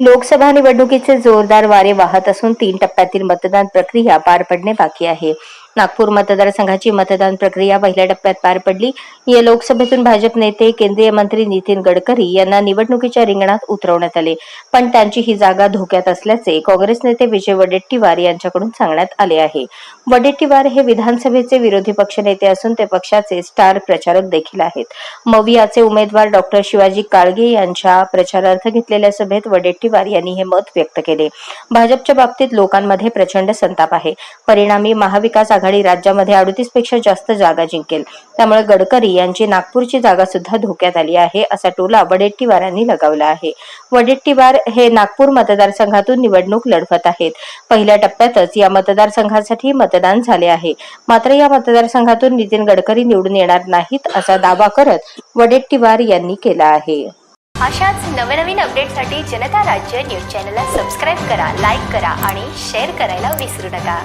लोकसभा निवडणुकीचे जोरदार वारे वाहत असून तीन टप्प्यातील मतदान प्रक्रिया पार पडणे बाकी आहे. नागपूर मतदारसंघाची मतदान प्रक्रिया पहिल्या टप्प्यात पार पडली. या लोकसभेतून भाजप नेते केंद्रीय मंत्री नितीन गडकरी यांना निवडणुकीच्या रिंगणात उतरवण्यात आले. पण त्यांची ही जागा धोक्यात असल्याचे काँग्रेस नेते विजय वडेट्टीवार यांच्याकडून सांगण्यात आले आहे. वडेट्टीवार हे विधानसभेचे विरोधी पक्षनेते असून ते पक्षाचे स्टार प्रचारक देखील आहेत. मवियाचे उमेदवार डॉक्टर शिवाजी काळगे यांच्या प्रचारार्थ घेतलेल्या सभेत वडेट्टीवार यांनी हे मत व्यक्त केले. भाजपच्या बाबतीत लोकांमध्ये प्रचंड संताप आहे. परिणामी महाविकास आघाडी राज्यामध्ये अडतीसपेक्षा जास्त जागा जिंकेल. त्यामुळे गडकरी यांची नागपूरची जागा सुद्धा धोक्यात आली आहे असा टोला वडेट्टीवार यांनी लगावला आहे. वडेट्टीवार हे नागपूर मतदारसंघातून निवडणूक लढवत आहेत. पहिल्या टप्प्यातच या मतदारसंघासाठी मतदान झाले आहे. मात्र या मतदारसंघातून नितीन गडकरी निवडून येणार नाहीत असा दावा करत वडेट्टीवार यांनी केला आहे. अशाच नवनवीन अपडेटसाठी जनता राज्य न्यूज चॅनलला सबस्क्राईब करा लाईक करा आणि शेअर करायला विसरू नका.